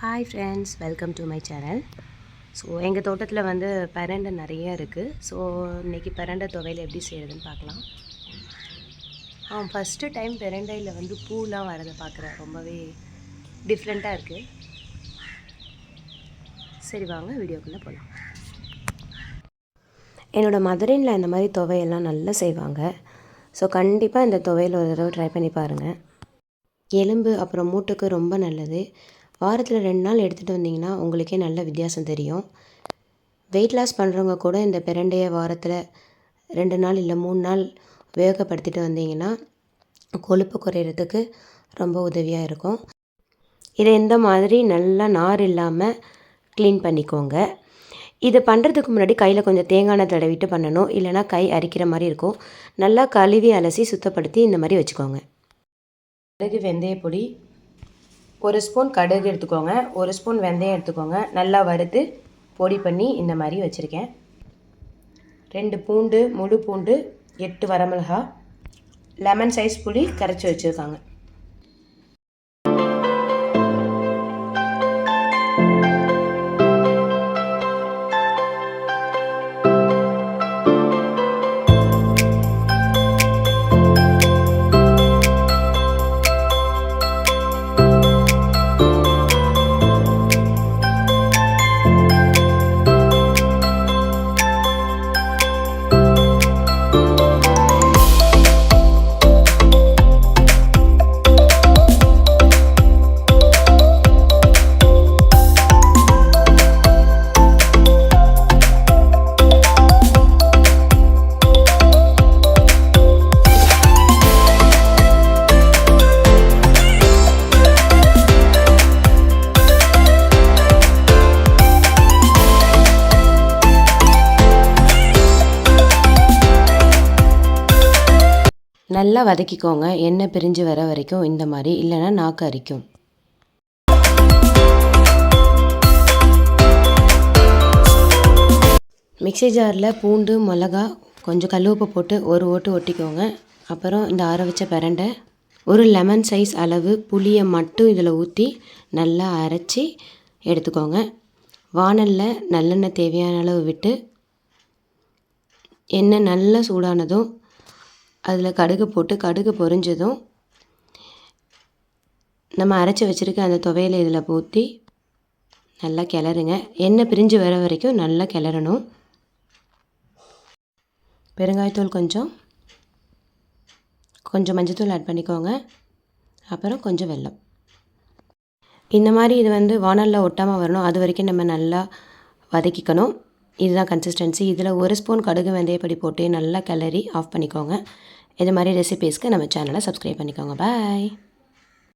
Hi friends welcome to my channel so எங்கள் தோட்டத்தில் வந்து பரண்டை நிறைய இருக்குது ஸோ இன்றைக்கி பரண்டை துவையில் எப்படி செய்கிறதுன்னு பார்க்கலாம். ஆ ஃபஸ்ட்டு டைம் பெரண்டையில் வந்து பூலாம் வரதை பார்க்குறேன். ரொம்பவே டிஃப்ரெண்ட்டாக இருக்குது சரி வாங்க வீடியோக்குள்ளே போகலாம் என்னோடய மதுரையில் இந்த மாதிரி துவையெல்லாம் நல்லா செய்வாங்க. ஸோ கண்டிப்பாக இந்த துவையில் ஒரு தடவை ட்ரை பண்ணி பாருங்கள் எலும்பு அப்புறம் மூட்டுக்கு ரொம்ப நல்லது. வாரத்தில் ரெண்டு நாள் எடுத்துகிட்டு வந்தீங்கன்னா உங்களுக்கே நல்ல வித்தியாசம் தெரியும். வெயிட் லாஸ் பண்ணுறவங்க கூட இந்த பிரண்டையை வாரத்தில் ரெண்டு நாள் இல்லை மூணு நாள் உபயோகப்படுத்திட்டு வந்தீங்கன்னா கொழுப்பு குறையிறதுக்கு ரொம்ப உதவியாக இருக்கும். இதை இந்த மாதிரி நல்லா நார் இல்லாமல் க்ளீன் பண்ணிக்கோங்க. இது பண்ணுறதுக்கு முன்னாடி கையில் கொஞ்சம் தேங்காய் எண்ணெய் தடவிட்டு பண்ணணும். இல்லைனா கை அரிக்கிற மாதிரி இருக்கும். நல்லா கழுவி அலசி சுத்தப்படுத்தி இந்த மாதிரி வச்சுக்கோங்க. கடுகு வெந்தயப்பொடி ஒரு ஸ்பூன் கடுகு எடுத்துக்கோங்க ஒரு ஸ்பூன் வெந்தயம் எடுத்துக்கோங்க. நல்லா வறுத்து பொடி பண்ணி இந்த மாதிரி வச்சுருக்கேன். ரெண்டு பூண்டு முழு பூண்டு எட்டு வரமிளகா லெமன் சைஸ் புளி கரைச்சி வச்சுருக்காங்க. நல்லா வதக்கிக்கோங்க. எண்ணெய் பிரிஞ்சு வர வரைக்கும் இந்த மாதிரி இல்லைன்னா நாக்கு அரிக்கும். மிக்சி ஜாரில் பூண்டு மிளகா கொஞ்சம் கல்லுப்பு போட்டு ஒரு ஓட்டு ஒட்டிக்கோங்க. அப்புறம் இந்த ஆற வச்ச பிரண்டை ஒரு லெமன் சைஸ் அளவு புளியை மட்டும் இதில் ஊற்றி நல்லா அரைச்சி எடுத்துக்கோங்க. வானலில் நல்லெண்ணெய் தேவையான அளவு விட்டு எண்ணெய் நல்லா சூடானதும் அதில் கடுகு போட்டு கடுகு பொரிஞ்சதும் நம்ம அரைச்சி வச்சுருக்க அந்த துவையில் இதில் ஊற்றி நல்லா கிளறுங்க. எண்ணெய் பிரிஞ்சு வர வரைக்கும் நல்லா கிளறணும். பெருங்காயத்தூள் கொஞ்சம். கொஞ்சம் மஞ்சத்தூள் ஆட் பண்ணிக்கோங்க. அப்புறம் கொஞ்சம் வெல்லம். இந்த மாதிரி இது வந்து வானலில் ஒட்டாமல் வரணும். அது வரைக்கும் நம்ம நல்லா வதக்கிக்கணும். இதுதான் கன்சிஸ்டன்சி இதில் ஒரு ஸ்பூன் கடுகு வெந்தயப்படி போட்டு நல்லா கிளறி ஆஃப் பண்ணிக்கோங்க. இது மாதிரி ரெசிபீஸ்க்கு நம்ம சேனலை சப்ஸ்கிரைப் பண்ணிக்கோங்க. பாய்